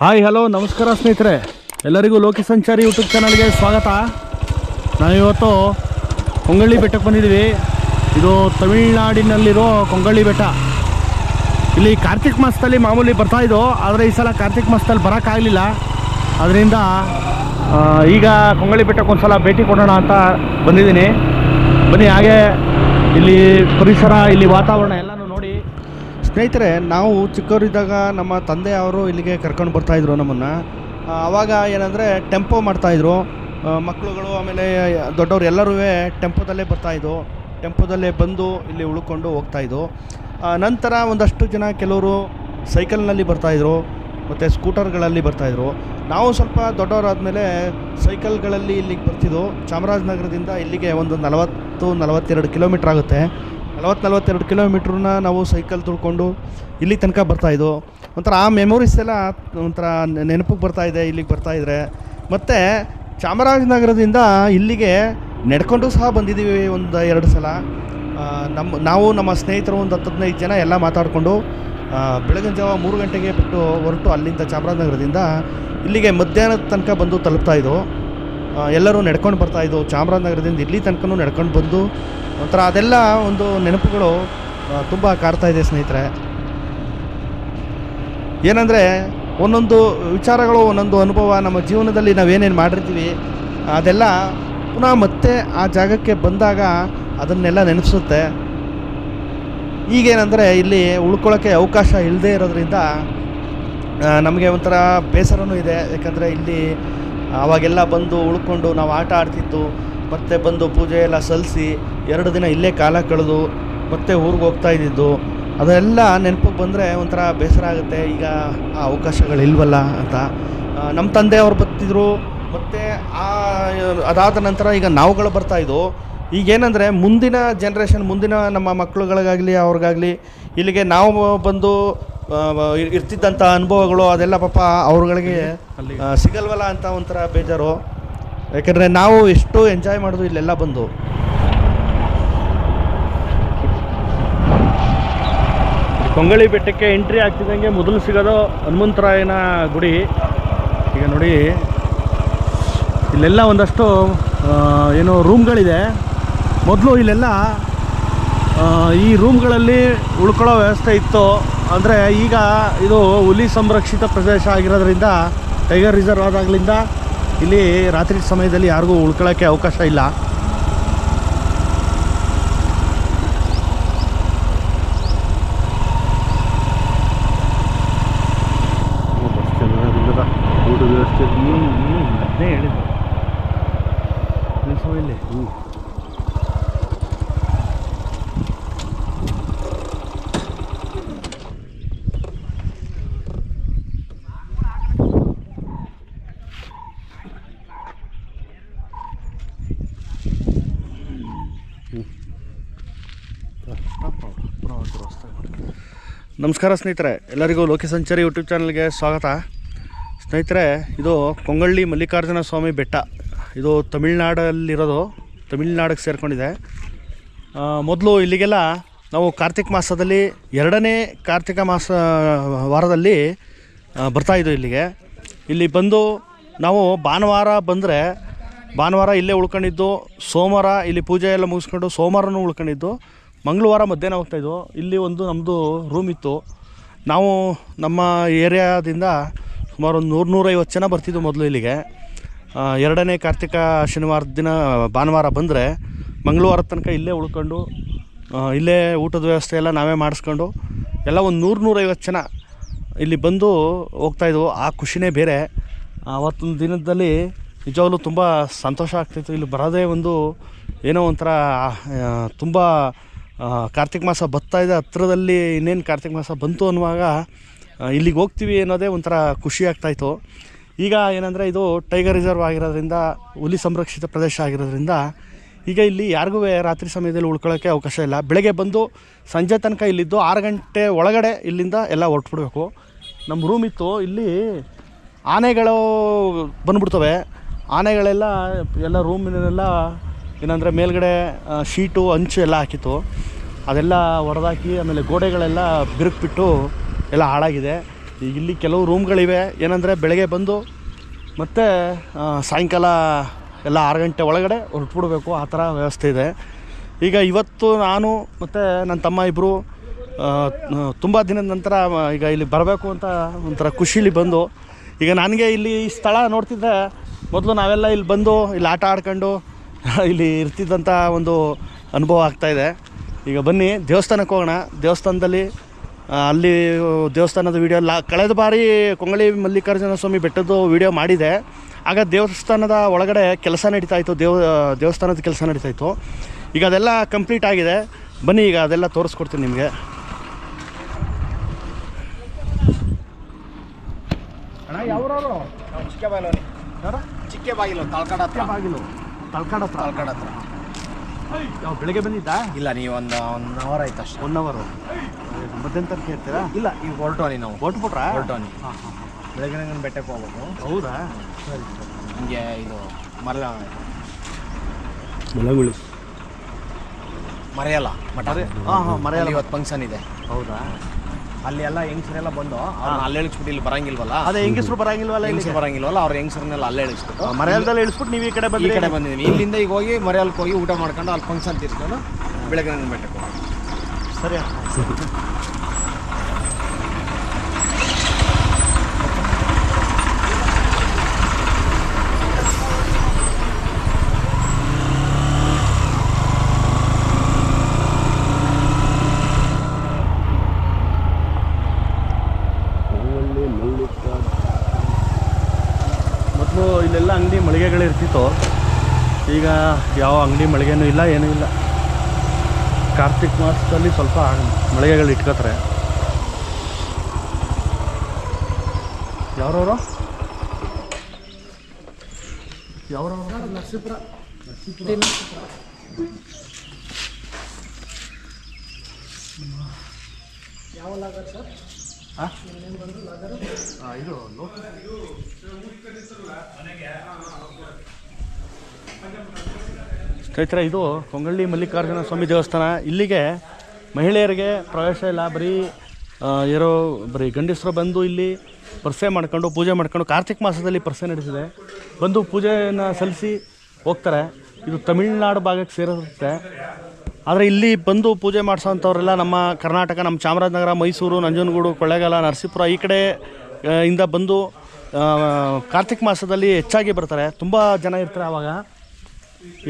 Hi, hello, ನಮಸ್ಕಾರ ಸ್ನೇಹಿತರೆ. ಎಲ್ಲರಿಗೂ ಲೋಕಿ ಸಂಚಾರಿ ಯೂಟ್ಯೂಬ್ ಚಾನಲ್ಗೆ ಸ್ವಾಗತ. ನಾವಿವತ್ತು ಕೊಂಗಳ್ಳಿ ಬೆಟ್ಟಕ್ಕೆ ಬಂದಿದ್ದೀವಿ. ಇದು ತಮಿಳ್ನಾಡಿನಲ್ಲಿರೋ ಕೊಂಗಳ್ಳಿ ಬೆಟ್ಟ. ಇಲ್ಲಿ ಕಾರ್ತಿಕ್ ಮಾಸದಲ್ಲಿ ಮಾಮೂಲಿ ಬರ್ತಾ ಇದ್ದು ಆದರೆ ಈ ಸಲ ಕಾರ್ತಿಕ್ ಮಾಸದಲ್ಲಿ ಬರೋಕ್ಕಾಗಲಿಲ್ಲ ಅದರಿಂದ ಈಗ ಕೊಂಗಳ್ಳಿ ಬೆಟ್ಟಕ್ಕೆ ಒಂದು ಸಲ ಭೇಟಿ ಕೊಡೋಣ ಅಂತ ಬಂದಿದ್ದೀನಿ. ಬನ್ನಿ, ಹಾಗೆ ಇಲ್ಲಿ ಪರಿಸರ, ಇಲ್ಲಿ ವಾತಾವರಣ ಎಲ್ಲನೂ ನೋಡಿ ಸ್ನೇಹಿತರೆ, ನಾವು ಚಿಕ್ಕವರಿದ್ದಾಗ ನಮ್ಮ ತಂದೆ ಅವರು ಇಲ್ಲಿಗೆ ಕರ್ಕೊಂಡು ಬರ್ತಾಯಿದ್ರು ನಮ್ಮನ್ನು. ಆವಾಗ ಏನಂದರೆ ಟೆಂಪೋ ಮಾಡ್ತಾಯಿದ್ರು ಮಕ್ಕಳುಗಳು ಆಮೇಲೆ ದೊಡ್ಡವರು ಎಲ್ಲರೂ ಟೆಂಪೋದಲ್ಲೇ ಬರ್ತಾಯಿದ್ರು ಟೆಂಪೋದಲ್ಲೇ ಬಂದು ಇಲ್ಲಿ ಉಳ್ಕೊಂಡು ಹೋಗ್ತಾಯಿದ್ರು ನಂತರ ಒಂದಷ್ಟು ಜನ ಕೆಲವರು ಸೈಕಲ್ನಲ್ಲಿ ಬರ್ತಾಯಿದ್ರು ಮತ್ತು ಸ್ಕೂಟರ್ಗಳಲ್ಲಿ ಬರ್ತಾಯಿದ್ರು ನಾವು ಸ್ವಲ್ಪ ದೊಡ್ಡವರಾದಮೇಲೆ ಸೈಕಲ್ಗಳಲ್ಲಿ ಇಲ್ಲಿಗೆ ಬರ್ತಿದ್ದು ಚಾಮರಾಜನಗರದಿಂದ ಇಲ್ಲಿಗೆ ಒಂದು ನಲವತ್ತು ನಲವತ್ತೆರಡು ಕಿಲೋಮೀಟ್ರ್ ಆಗುತ್ತೆ. ನಲವತ್ತು ನಲವತ್ತೆರಡು ಕಿಲೋಮೀಟ್ರನ್ನ ನಾವು ಸೈಕಲ್ ತುಳ್ಕೊಂಡು ಇಲ್ಲಿ ತನಕ ಬರ್ತಾಯಿದ್ವು ಒಂಥರ ಆ ಮೆಮೊರೀಸ್ ಎಲ್ಲ ಒಂಥರ ನೆನಪಿಗೆ ಬರ್ತಾಯಿದೆ ಇಲ್ಲಿಗೆ ಬರ್ತಾಯಿದ್ರೆ ಮತ್ತು ಚಾಮರಾಜನಗರದಿಂದ ಇಲ್ಲಿಗೆ ನಡ್ಕೊಂಡು ಸಹ ಬಂದಿದ್ದೀವಿ ಒಂದು ಎರಡು ಸಲ. ನಮ್ಮ ನಾವು ನಮ್ಮ ಸ್ನೇಹಿತರು ಒಂದು ಹತ್ತು ಹದಿನೈದು ಜನ ಎಲ್ಲ ಮಾತಾಡಿಕೊಂಡು ಬೆಳಗಿನ ಜಾವ ಮೂರು ಗಂಟೆಗೆ ಬಿಟ್ಟು ಹೊರಟು ಅಲ್ಲಿಂದ ಚಾಮರಾಜನಗರದಿಂದ ಇಲ್ಲಿಗೆ ಮಧ್ಯಾಹ್ನದ ತನಕ ಬಂದು ತಲುಪ್ತಾಯಿದ್ವು ಎಲ್ಲರೂ ನಡ್ಕೊಂಡು ಬರ್ತಾಯಿದ್ವು ಚಾಮರಾಜನಗರದಿಂದ ಇಲ್ಲಿ ತನಕನೂ ನಡ್ಕೊಂಡು ಬಂದು, ಒಂಥರ ಅದೆಲ್ಲ ಒಂದು ನೆನಪುಗಳು ತುಂಬ ಕಾಡ್ತಾ ಇದೆ ಸ್ನೇಹಿತರೆ. ಏನಂದರೆ, ಒಂದೊಂದು ವಿಚಾರಗಳು, ಒಂದೊಂದು ಅನುಭವ ನಮ್ಮ ಜೀವನದಲ್ಲಿ ನಾವೇನೇನು ಮಾಡಿರ್ತೀವಿ, ಅದೆಲ್ಲ ಪುನಃ ಮತ್ತೆ ಆ ಜಾಗಕ್ಕೆ ಬಂದಾಗ ಅದನ್ನೆಲ್ಲ ನೆನಪಿಸುತ್ತೆ. ಈಗೇನೆಂದರೆ, ಇಲ್ಲಿ ಉಳ್ಕೊಳ್ಳೋಕ್ಕೆ ಅವಕಾಶ ಇಲ್ಲದೆ ಇರೋದ್ರಿಂದ ನಮಗೆ ಒಂಥರ ಬೇಸರನೂ ಇದೆ. ಯಾಕಂದರೆ ಇಲ್ಲಿ ಅವಾಗೆಲ್ಲ ಬಂದು ಉಳ್ಕೊಂಡು ನಾವು ಆಟ ಆಡ್ತಿತ್ತು ಮತ್ತೆ ಬಂದು ಪೂಜೆ ಎಲ್ಲ ಸಲ್ಲಿಸಿ ಎರಡು ದಿನ ಇಲ್ಲೇ ಕಾಲ ಕಳೆದು ಮತ್ತೆ ಊರಿಗೆ ಹೋಗ್ತಾ ಇದ್ದಿದ್ದು. ಅದೆಲ್ಲ ನೆನಪಿಗೆ ಬಂದರೆ ಒಂಥರ ಬೇಸರ ಆಗುತ್ತೆ. ಈಗ ಆ ಅವಕಾಶಗಳು ಇಲ್ವಲ್ಲ ಅಂತ ನಮ್ಮ ತಂದೆಯವರು ಬರ್ತಿದ್ರು. ಮತ್ತು ಆ, ಅದಾದ ನಂತರ ಈಗ ನಾವುಗಳು ಬರ್ತಾಯಿದ್ವು ಈಗೇನೆಂದರೆ ಮುಂದಿನ ಜನ್ರೇಷನ್ ಮುಂದಿನ ನಮ್ಮ ಮಕ್ಕಳುಗಳಿಗಾಗಲಿ ಅವ್ರಿಗಾಗಲಿ, ಇಲ್ಲಿಗೆ ನಾವು ಬಂದು ಇರ್ತಿದ್ದಂಥ ಅನುಭವಗಳು ಅದೆಲ್ಲ ಪಾಪ ಅವ್ರುಗಳಿಗೆ ಸಿಗಲ್ವಲ್ಲ ಅಂತ ಒಂಥರ ಬೇಜಾರು. ಯಾಕಂದರೆ ನಾವು ಎಷ್ಟು ಎಂಜಾಯ್ ಮಾಡೋದು ಇಲ್ಲೆಲ್ಲ ಬಂದು. ಕೊಂಗಳಿ ಬೆಟ್ಟಕ್ಕೆ ಎಂಟ್ರಿ ಆಗ್ತಿದ್ದಂಗೆ ಮೊದಲು ಸಿಗೋದು ಹನುಮಂತರಾಯನ ಗುಡಿ. ಈಗ ನೋಡಿ ಇಲ್ಲೆಲ್ಲ ಒಂದಷ್ಟು ಏನು ರೂಮ್ಗಳಿದೆ ಮೊದಲು ಇಲ್ಲೆಲ್ಲ ಈ ರೂಮ್ಗಳಲ್ಲಿ ಉಳ್ಕೊಳ್ಳೋ ವ್ಯವಸ್ಥೆ ಇತ್ತು. ಅಂದರೆ ಈಗ ಇದು ಹುಲಿ ಸಂರಕ್ಷಿತ ಪ್ರದೇಶ ಆಗಿರೋದ್ರಿಂದ ಟೈಗರ್ ರಿಸರ್ವ್ ಆದಾಗಲಿಂದ ಇಲ್ಲಿ ರಾತ್ರಿ ಸಮಯದಲ್ಲಿ ಯಾರಿಗೂ ಉಳ್ಕೊಳ್ಳೋಕ್ಕೆ ಅವಕಾಶ ಇಲ್ಲ ಊಟದ ವ್ಯವಸ್ಥೆ ಅದನ್ನೇ ಹೇಳಿದ್ದು ನಿಲ್ಸು ಇಲ್ಲಿ ನಮಸ್ಕಾರ ಸ್ನೇಹಿತರೆ, ಎಲ್ಲರಿಗೂ ಲೋಕಿ ಸಂಚಾರಿ ಯೂಟ್ಯೂಬ್ ಚಾನಲ್ಗೆ ಸ್ವಾಗತ. ಸ್ನೇಹಿತರೆ, ಇದು ಕೊಂಗಳ್ಳಿ ಮಲ್ಲಿಕಾರ್ಜುನ ಸ್ವಾಮಿ ಬೆಟ್ಟ. ಇದು ತಮಿಳ್ನಾಡಲ್ಲಿರೋದು ತಮಿಳ್ನಾಡಿಗೆ ಸೇರಿಕೊಂಡಿದೆ. ಮೊದಲು ಇಲ್ಲಿಗೆಲ್ಲ ನಾವು ಕಾರ್ತಿಕ್ ಮಾಸದಲ್ಲಿ ಎರಡನೇ ಕಾರ್ತಿಕ ಮಾಸ, ವಾರದಲ್ಲಿ ಬರ್ತಾಯಿದ್ದು ಇಲ್ಲಿಗೆ. ಇಲ್ಲಿ ಬಂದು ನಾವು ಭಾನುವಾರ ಬಂದರೆ, ಭಾನುವಾರ ಇಲ್ಲೇ ಉಳ್ಕೊಂಡಿದ್ದು, ಸೋಮವಾರ ಇಲ್ಲಿ ಪೂಜೆ ಎಲ್ಲ ಮುಗಿಸ್ಕೊಂಡು ಸೋಮವಾರನೂ ಉಳ್ಕೊಂಡಿದ್ದು. ಮಂಗಳವಾರ ಮಧ್ಯಾಹ್ನ ಹೋಗ್ತಾಯಿದ್ವು ಇಲ್ಲಿ ಒಂದು ನಮ್ಮದು ರೂಮ್ ಇತ್ತು. ನಾವು ನಮ್ಮ ಏರಿಯಾದಿಂದ ಸುಮಾರು ಒಂದು ನೂರು ನೂರೈವತ್ತು ಜನ ಬರ್ತಿದ್ವು ಮೊದಲು ಇಲ್ಲಿಗೆ. ಎರಡನೇ ಕಾರ್ತಿಕ ಶನಿವಾರದ ದಿನ, ಭಾನುವಾರ ಬಂದರೆ ಮಂಗಳವಾರ ತನಕ ಇಲ್ಲೇ ಉಳ್ಕೊಂಡು ಇಲ್ಲೇ ಊಟದ ವ್ಯವಸ್ಥೆ ಎಲ್ಲ ನಾವೇ ಮಾಡಿಸ್ಕೊಂಡು ಎಲ್ಲ ಒಂದು ನೂರು ನೂರೈವತ್ತು ಜನ ಇಲ್ಲಿ ಬಂದು ಹೋಗ್ತಾಯಿದ್ವು ಆ ಖುಷಿನೇ ಬೇರೆ. ಆವತ್ತೊಂದು ದಿನದಲ್ಲಿ ನಿಜವಾಗ್ಲೂ ತುಂಬ ಸಂತೋಷ ಆಗ್ತಿತ್ತು. ಇಲ್ಲಿ ಬರೋದೇ ಒಂದು ಏನೋ ಒಂಥರ ತುಂಬ ಕಾರ್ತಿಕ ಮಾಸ ಬರ್ತಾ ಇದೆ. ಹತ್ರದಲ್ಲಿ ಇನ್ನೇನು ಕಾರ್ತಿಕ ಮಾಸ ಬಂತು ಅನ್ನುವಾಗ ಇಲ್ಲಿಗೆ ಹೋಗ್ತೀವಿ ಅನ್ನೋದೇ ಒಂಥರ ಖುಷಿ ಆಗ್ತಾಯಿತ್ತು ಈಗ ಏನಂದರೆ ಇದು ಟೈಗರ್ ರಿಸರ್ವ್ ಆಗಿರೋದ್ರಿಂದ, ಹುಲಿ ಸಂರಕ್ಷಿತ ಪ್ರದೇಶ ಆಗಿರೋದ್ರಿಂದ, ಈಗ ಇಲ್ಲಿ ಯಾರಿಗೂ ರಾತ್ರಿ ಸಮಯದಲ್ಲಿ ಉಳ್ಕೊಳ್ಳೋಕ್ಕೆ ಅವಕಾಶ ಇಲ್ಲ. ಬೆಳಗ್ಗೆ ಬಂದು ಸಂಜೆ ತನಕ ಇಲ್ಲಿದ್ದು ಆರು ಗಂಟೆ ಒಳಗಡೆ ಇಲ್ಲಿಂದ ಎಲ್ಲ ಹೊರಟ್ಬಿಡ್ಬೇಕು. ನಮ್ಮ ರೂಮ್ ಇತ್ತು, ಇಲ್ಲಿ ಆನೆಗಳು ಬಂದುಬಿಡ್ತವೆ. ಆನೆಗಳೆಲ್ಲ, ಎಲ್ಲ ರೂಮಿನೆಲ್ಲ ಏನಂದರೆ ಮೇಲ್ಗಡೆ ಶೀಟು, ಅಂಚು ಎಲ್ಲ ಹಾಕಿತ್ತು. ಅದೆಲ್ಲ ಹೊಡೆದಾಕಿ ಆಮೇಲೆ ಗೋಡೆಗಳೆಲ್ಲ ಬಿರುಕ್ಬಿಟ್ಟು ಎಲ್ಲ ಹಾಳಾಗಿದೆ. ಇಲ್ಲಿ ಕೆಲವು ರೂಮ್ಗಳಿವೆ. ಏನಂದರೆ ಬೆಳಗ್ಗೆ ಬಂದು ಮತ್ತು ಸಾಯಂಕಾಲ ಎಲ್ಲ ಆರು ಗಂಟೆ ಒಳಗಡೆ ಹೊರಟ್ಬಿಡ್ಬೇಕು. ಆ ಥರ ವ್ಯವಸ್ಥೆ ಇದೆ. ಈಗ ಇವತ್ತು ನಾನು ಮತ್ತು ನನ್ನ ತಮ್ಮ ಇಬ್ಬರು ತುಂಬ ದಿನದ ನಂತರ ಈಗ ಇಲ್ಲಿ ಬರಬೇಕು ಅಂತ ಒಂಥರ ಖುಷಿಲಿ ಬಂದು, ಈಗ ನನಗೆ ಇಲ್ಲಿ ಈ ಸ್ಥಳ ನೋಡ್ತಿದ್ದೆ ಮೊದಲು ನಾವೆಲ್ಲ ಇಲ್ಲಿ ಬಂದು, ಇಲ್ಲಿ ಆಟ ಆಡ್ಕೊಂಡು ಇಲ್ಲಿ ಇರ್ತಿದ್ದಂಥ ಒಂದು ಅನುಭವ ಆಗ್ತಾಯಿದೆ ಈಗ ಬನ್ನಿ ದೇವಸ್ಥಾನಕ್ಕೆ ಹೋಗೋಣ. ದೇವಸ್ಥಾನದಲ್ಲಿ ಅಲ್ಲಿ ದೇವಸ್ಥಾನದ ವೀಡಿಯೋ ಲಾ ಕಳೆದ ಬಾರಿ ಕೊಂಗಳಿ ಮಲ್ಲಿಕಾರ್ಜುನ ಸ್ವಾಮಿ ಬೆಟ್ಟದ್ದು ವಿಡಿಯೋ ಮಾಡಿದೆ. ಆಗ ದೇವಸ್ಥಾನದ ಒಳಗಡೆ ಕೆಲಸ ನಡೀತಾ ಇತ್ತು. ದೇವ ದೇವಸ್ಥಾನದ ಕೆಲಸ ನಡೀತಾ ಇತ್ತು. ಈಗ ಅದೆಲ್ಲ ಕಂಪ್ಲೀಟ್ ಆಗಿದೆ. ಬನ್ನಿ ಈಗ ಅದೆಲ್ಲ ತೋರಿಸ್ಕೊಡ್ತೀನಿ ನಿಮಗೆ. ಅಣ್ಣ ಬಾಗಿಲು ಚಿಕ್ಕ ಬಾಗಿಲು ಚಿಕ್ಕ ಬಾಗಿಲು ತಳ್ಕಡ ಹತ್ರ ತಳ್ಕಾಡ ಬೆಳಗ್ಗೆ ಬಂದಿದ್ದಾ? ಇಲ್ಲ ನೀವು ಒಂದು ಒನ್ ಅವರ್ ಆಯ್ತು ಅಷ್ಟೇ. ಒನ್ ಅವರು ಮಧ್ಯಾಹ್ನ ಹೇಳ್ತೀರಾ ಇರ್ತೀರಾ ಇಲ್ಲ ಈಗ ಹೊರಟೋನಿ ನಾವು. ಹೊಟ್ಬಿಟ್ರಾ ಹೊರಟೋನಿ ಬೆಳಗ್ಗೆ ನಂಗೆ ಬೆಟ್ಟಕ್ಕೆ ಹೋಗ್ಬೇಕು. ಹೌದಾ? ಸರಿ ಹಿಂಗೆ ಇದು ಮರಳ ಮಲಗುಳು. ಮರೆಯಲ್ಲ ಮಠ. ಹಾಂ ಹಾಂ ಮರೆಯಲ್ಲ. ಇವತ್ತು ಫಂಕ್ಷನ್ ಇದೆ. ಹೌದಾ? ಅಲ್ಲಿ ಎಲ್ಲ ಹೆಂಗಸರೆಲ್ಲ ಬಂದು ಅಲ್ಲಿ ಇಳಿಸ್ಬಿಟ್ಟು ಇಲ್ಲಿ ಬರಂಗಿಲ್ವಲ್ಲ? ಅದೇ ಹೆಂಗಸರು ಬರಂಗಿಲ್ವಲ್ಲ ಇಲ್ಲಿ ಹೆಂಗಸರು ಬರಂಗಿಲ್ವಲ್ಲ ಅವ್ರ ಹೆಂಗಸರನ್ನೆಲ್ಲ ಅಲ್ಲೇ ಇಳಿಸ್ಬಿಟ್ಟು. ಮರೆಯಲ್ದಲ್ಲಿ ಇಳಿಸ್ಬಿಟ್ಟು ನೀವು ಈ ಕಡೆ ಈ ಬಂದ್ರಿ ಕಡೆ ಬಂದಿದ್ದೀನಿ ಇಲ್ಲಿಂದ ಈಗ ಹೋಗಿ ಮರೆಯಲ್ಗೆ ಹೋಗಿ ಊಟ ಮಾಡ್ಕೊಂಡು ಅಲ್ಲಿ ಫಂಕ್ಷನ್ ತೀರ್ಸ್ಕೊಂಡು ಬೆಳಗ್ಗೆ ನಂಗೆ ಬೆಟ್ಟಕ್ಕೆ ಸರಿ ಮೊದಲು ಇಲ್ಲೆಲ್ಲ ಅಂಗಡಿ ಮಳಿಗೆಗಳು ಇರ್ತಿತ್ತು ಈಗ ಯಾವ ಅಂಗಡಿ ಮಳಿಗೆನೂ ಇಲ್ಲ, ಏನೂ ಇಲ್ಲ. ಕಾರ್ತಿಕ್ ಮಾಸದಲ್ಲಿ ಸ್ವಲ್ಪ ಮಳಿಗೆಗಳು ಇಟ್ಕೋತಾರೆ. ಯಾವ್ರವರು? ಯಾವ್ರವರು? ನರಸೀಪುರ ಹಾಂ ಇದು ಸ್ನೇಹಿತರೆ, ಇದು ಕೊಂಗಳ್ಳಿ ಮಲ್ಲಿಕಾರ್ಜುನ ಸ್ವಾಮಿ ದೇವಸ್ಥಾನ. ಇಲ್ಲಿಗೆ ಮಹಿಳೆಯರಿಗೆ ಪ್ರವೇಶ ಇಲ್ಲ. ಬರೀ ಇರೋ ಬರೀ ಗಂಡಸರು ಬಂದು ಇಲ್ಲಿ ಪರ್ಸೆ ಮಾಡ್ಕೊಂಡು, ಪೂಜೆ ಮಾಡ್ಕೊಂಡು, ಕಾರ್ತಿಕ್ ಮಾಸದಲ್ಲಿ ಪರ್ಸೆ ನಡೆಸಿದೆ. ಬಂದು ಪೂಜೆಯನ್ನು ಸಲ್ಲಿಸಿ ಹೋಗ್ತಾರೆ. ಇದು ತಮಿಳ್ನಾಡು ಭಾಗಕ್ಕೆ ಸೇರಿರುತ್ತೆ. ಆದರೆ ಇಲ್ಲಿ ಬಂದು ಪೂಜೆ ಮಾಡಿಸೋಂಥವ್ರೆಲ್ಲ ನಮ್ಮ ಕರ್ನಾಟಕ, ನಮ್ಮ ಚಾಮರಾಜನಗರ, ಮೈಸೂರು, ನಂಜನಗೂಡು, ಕೊಳ್ಳೇಗಾಲ, ನರಸೀಪುರ ಈ ಕಡೆ ಇಂದ ಬಂದು ಕಾರ್ತಿಕ್ ಮಾಸದಲ್ಲಿ ಹೆಚ್ಚಾಗಿ ಬರ್ತಾರೆ. ತುಂಬ ಜನ ಇರ್ತಾರೆ ಆವಾಗ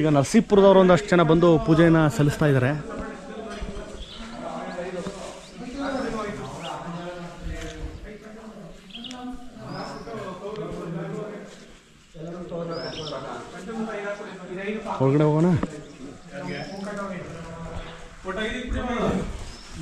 ಈಗ ನರಸೀಪುರದವರು ಒಂದಷ್ಟು ಜನ ಬಂದು ಪೂಜೆಯನ್ನು ಸಲ್ಲಿಸ್ತಾ ಇದ್ದಾರೆ ಹೊರಗಡೆ ಹೋಗೋಣ?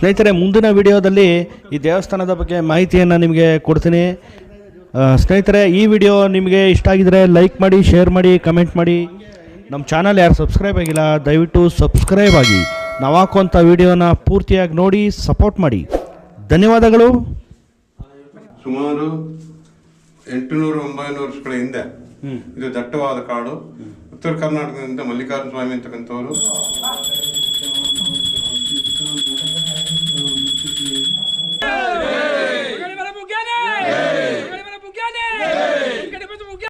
ಸ್ನೇಹಿತರೆ ಮುಂದಿನ ವಿಡಿಯೋದಲ್ಲಿ ಈ ದೇವಸ್ಥಾನದ ಬಗ್ಗೆ ಮಾಹಿತಿಯನ್ನು ನಿಮಗೆ ಕೊಡ್ತೀನಿ. ಸ್ನೇಹಿತರೆ ಈ ವಿಡಿಯೋ ನಿಮಗೆ ಇಷ್ಟ ಆಗಿದರೆ ಲೈಕ್ ಮಾಡಿ ಶೇರ್ ಮಾಡಿ ಕಮೆಂಟ್ ಮಾಡಿ. ನಮ್ಮ ಚಾನಲ್ ಯಾರು ಸಬ್ಸ್ಕ್ರೈಬ್ ಆಗಿಲ್ಲ ದಯವಿಟ್ಟು ಸಬ್ಸ್ಕ್ರೈಬ್ ಆಗಿ. ನಾವು ಹಾಕುವಂಥ ವಿಡಿಯೋನ ಪೂರ್ತಿಯಾಗಿ ನೋಡಿ ಸಪೋರ್ಟ್ ಮಾಡಿ. ಧನ್ಯವಾದಗಳು. ಸುಮಾರು ಎಂಟುನೂರು ಒಂಬೈನೂರು ವರ್ಷಗಳ ಹಿಂದೆ ಇದು ದಟ್ಟವಾದ ಕಾಡು. ಉತ್ತರ ಕರ್ನಾಟಕದಿಂದ ಮಲ್ಲಿಕಾರ್ಜುನ ಸ್ವಾಮಿ ಅಂತಕ್ಕಂಥವ್ರು.